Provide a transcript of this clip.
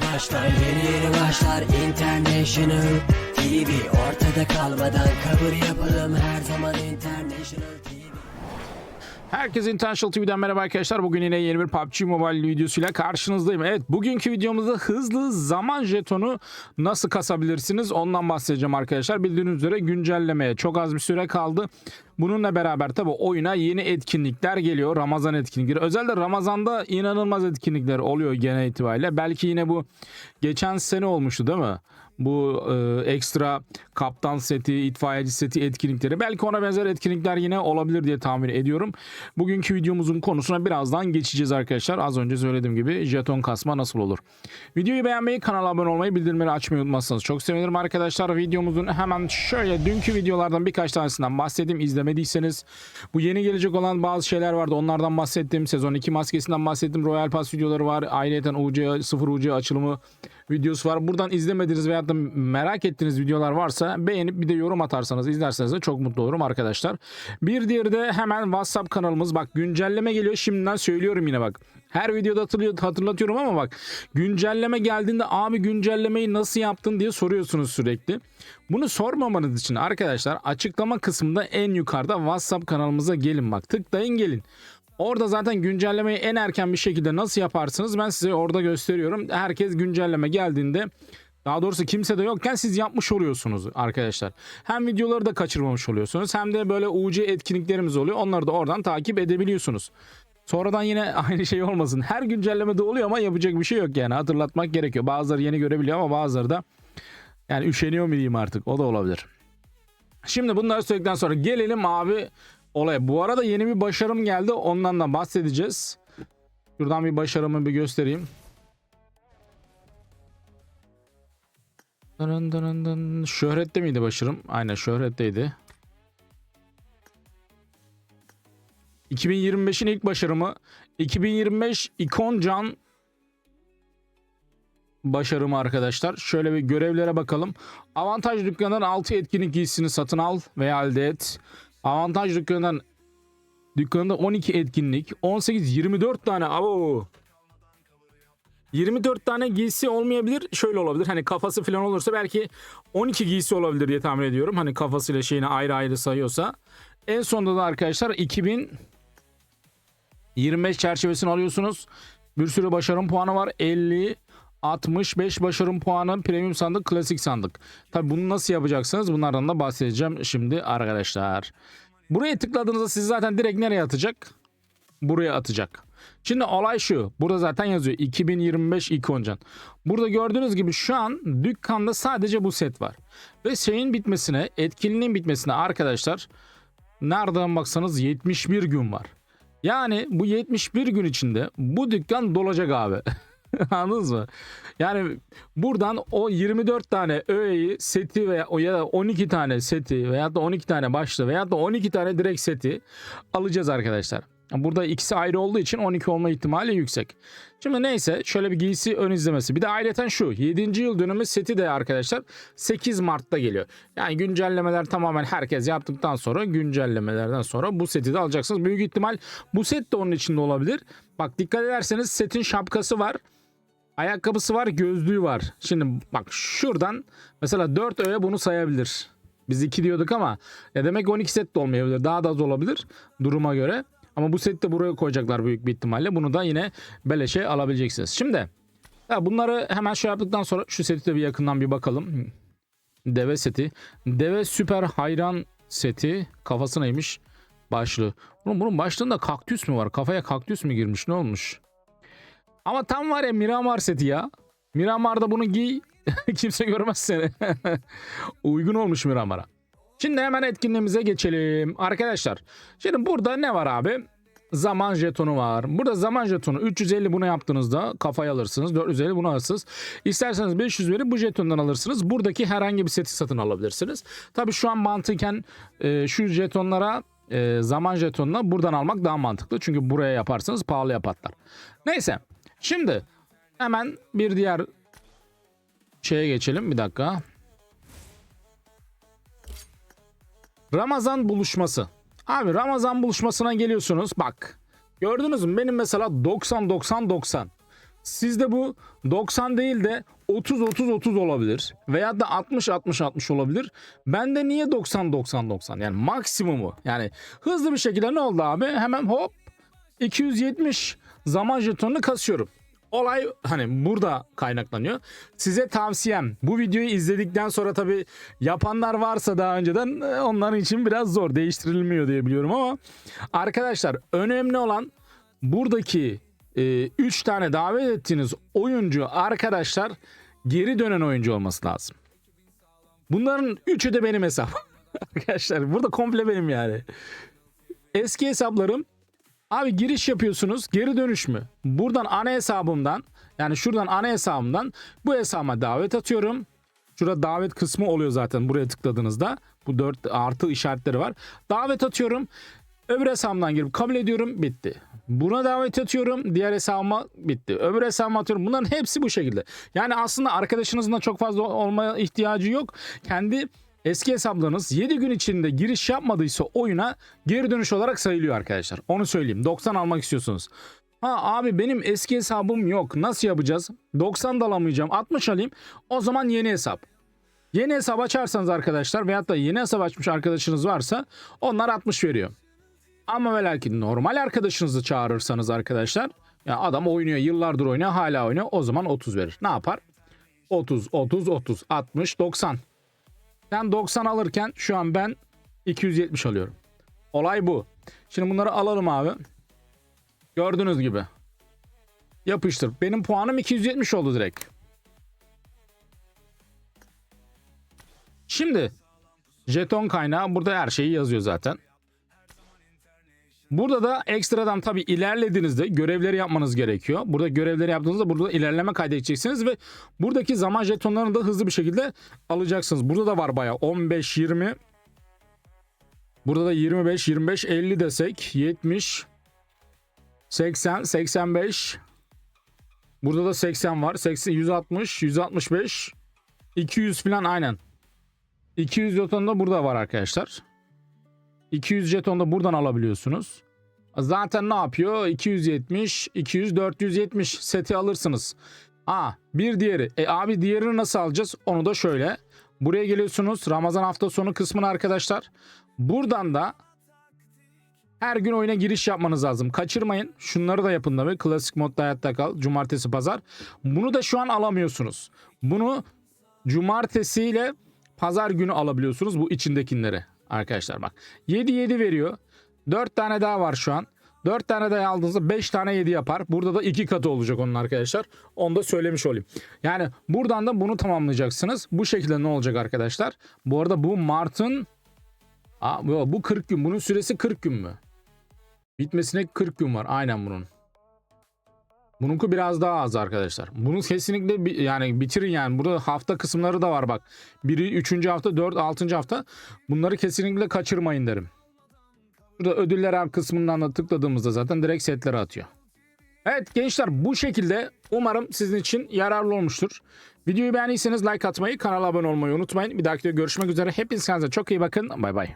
başlar Yeni yeni başlar. International TV Ortada kalmadan kabul yapalım. Her zaman International TV Herkese International TV'den merhaba arkadaşlar. Bugün yine yeni bir PUBG Mobile videosuyla karşınızdayım. Evet bugünkü videomuzda hızlı zaman jetonu nasıl kasabilirsiniz ondan bahsedeceğim arkadaşlar. Bildiğiniz üzere güncellemeye çok az bir süre kaldı. Bununla beraber tabi oyuna yeni etkinlikler geliyor. Ramazan etkinlikleri. Özellikle Ramazan'da inanılmaz etkinlikler oluyor genel itibariyle. Belki yine bu geçen sene olmuştu değil mi? Bu e, ekstra kaptan seti, itfaiyeci seti etkinlikleri belki ona benzer etkinlikler yine olabilir diye tahmin ediyorum. Bugünkü videomuzun konusuna birazdan geçeceğiz arkadaşlar. Az önce söylediğim gibi jeton kasma nasıl olur? Videoyu beğenmeyi, kanala abone olmayı, bildirimleri açmayı unutmazsanız çok sevinirim arkadaşlar. Videomuzun hemen şöyle dünkü videolardan birkaç tanesinden bahsedeyim. İzlemediyseniz bu yeni gelecek olan bazı şeyler vardı. Onlardan bahsettim. Sezon 2 maskesinden bahsettim. Royal Pass videoları var. Ayrıca UC 0 UC açılımı videosu var. Buradan izlemediğiniz veyahut da merak ettiğiniz videolar varsa beğenip bir de yorum atarsanız izlerseniz de çok mutlu olurum arkadaşlar. Bir diğeri de hemen WhatsApp kanalımız. Bak güncelleme geliyor. Şimdiden söylüyorum yine bak. Her videoda hatırlıyor- hatırlatıyorum ama bak güncelleme geldiğinde abi güncellemeyi nasıl yaptın diye soruyorsunuz sürekli. Bunu sormamanız için arkadaşlar açıklama kısmında en yukarıda WhatsApp kanalımıza gelin bak tıklayın gelin. Orada zaten güncellemeyi en erken bir şekilde nasıl yaparsınız ben size orada gösteriyorum. Herkes güncelleme geldiğinde daha doğrusu kimse de yokken siz yapmış oluyorsunuz arkadaşlar. Hem videoları da kaçırmamış oluyorsunuz hem de böyle UC etkinliklerimiz oluyor. Onları da oradan takip edebiliyorsunuz. Sonradan yine aynı şey olmasın. Her güncellemede oluyor ama yapacak bir şey yok yani. Hatırlatmak gerekiyor. Bazıları yeni görebiliyor ama bazıları da yani üşeniyor mu diyeyim artık. O da olabilir. Şimdi bunları söyledikten sonra gelelim abi olaya. Bu arada yeni bir başarım geldi. Ondan da bahsedeceğiz. Şuradan bir başarımı bir göstereyim. Dın dın dın. Şöhrette miydi başarım? Aynen şöhretteydi. 2025'in ilk başarımı 2025 ikon can başarımı arkadaşlar. Şöyle bir görevlere bakalım. Avantaj dükkanından 6 etkinlik giysisini satın al veya elde et. Avantaj dükkanından dükkanında 12 etkinlik, 18 24 tane abo 24 tane giysi olmayabilir. Şöyle olabilir. Hani kafası falan olursa belki 12 giysi olabilir diye tahmin ediyorum. Hani kafasıyla şeyini ayrı ayrı sayıyorsa. En sonunda da arkadaşlar 2025 çerçevesini alıyorsunuz. Bir sürü başarım puanı var. 50 65 başarım puanı premium sandık, klasik sandık. Tabi bunu nasıl yapacaksınız? Bunlardan da bahsedeceğim şimdi arkadaşlar. Buraya tıkladığınızda sizi zaten direkt nereye atacak? Buraya atacak. Şimdi olay şu. Burada zaten yazıyor 2025 ikoncan. Burada gördüğünüz gibi şu an dükkanda sadece bu set var. Ve şeyin bitmesine, etkinliğin bitmesine arkadaşlar nereden baksanız 71 gün var. Yani bu 71 gün içinde bu dükkan dolacak abi. Anladınız mı? Yani buradan o 24 tane öğeyi seti veya ya da 12 tane seti veya da 12 tane başlı veya da 12 tane direkt seti alacağız arkadaşlar. Burada ikisi ayrı olduğu için 12 olma ihtimali yüksek. Şimdi neyse şöyle bir giysi ön izlemesi. Bir de ayrıca şu 7. yıl dönümü seti de arkadaşlar 8 Mart'ta geliyor. Yani güncellemeler tamamen herkes yaptıktan sonra güncellemelerden sonra bu seti de alacaksınız. Büyük ihtimal bu set de onun içinde olabilir. Bak dikkat ederseniz setin şapkası var. Ayakkabısı var, gözlüğü var. Şimdi bak şuradan mesela 4 öğe bunu sayabilir. Biz 2 diyorduk ama ya demek ki 12 set de olmayabilir. Daha da az olabilir duruma göre. Ama bu seti de buraya koyacaklar büyük bir ihtimalle. Bunu da yine beleşe alabileceksiniz. Şimdi ya bunları hemen şey yaptıktan sonra şu seti de bir yakından bir bakalım. Deve seti. Deve süper hayran seti. Kafası neymiş? Başlığı. Bunun, bunun başlığında kaktüs mü var? Kafaya kaktüs mü girmiş? Ne olmuş? Ama tam var ya Miramar seti ya. Miramar'da bunu giy. Kimse görmez seni. Uygun olmuş Miramar'a. Şimdi hemen etkinliğimize geçelim. Arkadaşlar şimdi burada ne var abi? Zaman jetonu var. Burada zaman jetonu 350 bunu yaptığınızda kafaya alırsınız. 450 bunu alırsınız. İsterseniz 500 verip bu jetondan alırsınız. Buradaki herhangi bir seti satın alabilirsiniz. Tabi şu an mantıken e, şu jetonlara e, zaman jetonuna buradan almak daha mantıklı. Çünkü buraya yaparsanız pahalıya patlar. Neyse. Şimdi hemen bir diğer şeye geçelim. Bir dakika. Ramazan buluşması. Abi Ramazan buluşmasına geliyorsunuz. Bak. Gördünüz mü? Benim mesela 90 90 90. Sizde bu 90 değil de 30 30 30 olabilir veya da 60 60 60 olabilir. Bende niye 90 90 90? Yani maksimumu. Yani hızlı bir şekilde ne oldu abi? Hemen hop 270 zaman jetonunu kasıyorum. Olay hani burada kaynaklanıyor. Size tavsiyem bu videoyu izledikten sonra tabi yapanlar varsa daha önceden e, onların için biraz zor değiştirilmiyor diye biliyorum ama arkadaşlar önemli olan buradaki 3 tane davet ettiğiniz oyuncu arkadaşlar geri dönen oyuncu olması lazım. Bunların üçü de benim hesap. arkadaşlar burada komple benim yani. Eski hesaplarım Abi giriş yapıyorsunuz geri dönüş mü? Buradan ana hesabımdan yani şuradan ana hesabımdan bu hesabıma davet atıyorum. Şurada davet kısmı oluyor zaten buraya tıkladığınızda. Bu 4 artı işaretleri var. Davet atıyorum. Öbür hesabımdan girip kabul ediyorum bitti. Buna davet atıyorum diğer hesabıma bitti. Öbür hesabıma atıyorum. Bunların hepsi bu şekilde. Yani aslında arkadaşınızın da çok fazla olmaya ihtiyacı yok. Kendi eski hesaplarınız 7 gün içinde giriş yapmadıysa oyuna geri dönüş olarak sayılıyor arkadaşlar. Onu söyleyeyim. 90 almak istiyorsunuz. Ha abi benim eski hesabım yok. Nasıl yapacağız? 90 da alamayacağım. 60 alayım. O zaman yeni hesap. Yeni hesap açarsanız arkadaşlar veyahut da yeni hesap açmış arkadaşınız varsa onlar 60 veriyor. Ama ve lakin normal arkadaşınızı çağırırsanız arkadaşlar ya adam oynuyor yıllardır oynuyor hala oynuyor o zaman 30 verir. Ne yapar? 30 30 30 60 90. Sen 90 alırken şu an ben 270 alıyorum. Olay bu. Şimdi bunları alalım abi. Gördüğünüz gibi. Yapıştır. Benim puanım 270 oldu direkt. Şimdi jeton kaynağı burada her şeyi yazıyor zaten. Burada da ekstradan tabi ilerlediğinizde görevleri yapmanız gerekiyor. Burada görevleri yaptığınızda burada ilerleme kaydedeceksiniz ve buradaki zaman jetonlarını da hızlı bir şekilde alacaksınız. Burada da var baya 15 20 Burada da 25 25 50 desek 70 80 85 Burada da 80 var. 80 160 165 200 falan aynen. 200 jeton da burada var arkadaşlar. 200 jeton da buradan alabiliyorsunuz. Zaten ne yapıyor? 270, 200, 470 seti alırsınız. Aa bir diğeri. E abi diğerini nasıl alacağız? Onu da şöyle. Buraya geliyorsunuz Ramazan hafta sonu kısmına arkadaşlar. Buradan da her gün oyuna giriş yapmanız lazım. Kaçırmayın. Şunları da yapın tabii. Klasik modda hayatta kal. Cumartesi pazar. Bunu da şu an alamıyorsunuz. Bunu cumartesi ile pazar günü alabiliyorsunuz bu içindekileri. Arkadaşlar bak. 7 7 veriyor. 4 tane daha var şu an. 4 tane daha aldığınızda 5 tane 7 yapar. Burada da 2 katı olacak onun arkadaşlar. Onu da söylemiş olayım. Yani buradan da bunu tamamlayacaksınız. Bu şekilde ne olacak arkadaşlar? Bu arada bu Mart'ın Aa, bu bu 40 gün. Bunun süresi 40 gün mü? Bitmesine 40 gün var. Aynen bunun. Bununki biraz daha az arkadaşlar. Bunu kesinlikle bi- yani bitirin yani. Burada hafta kısımları da var bak. Biri 3. hafta, 4, 6. hafta. Bunları kesinlikle kaçırmayın derim. Burada ödüller alt kısmından da tıkladığımızda zaten direkt setleri atıyor. Evet gençler bu şekilde umarım sizin için yararlı olmuştur. Videoyu beğendiyseniz like atmayı, kanala abone olmayı unutmayın. Bir dahaki videoda görüşmek üzere. Hepiniz kendinize çok iyi bakın. Bay bay.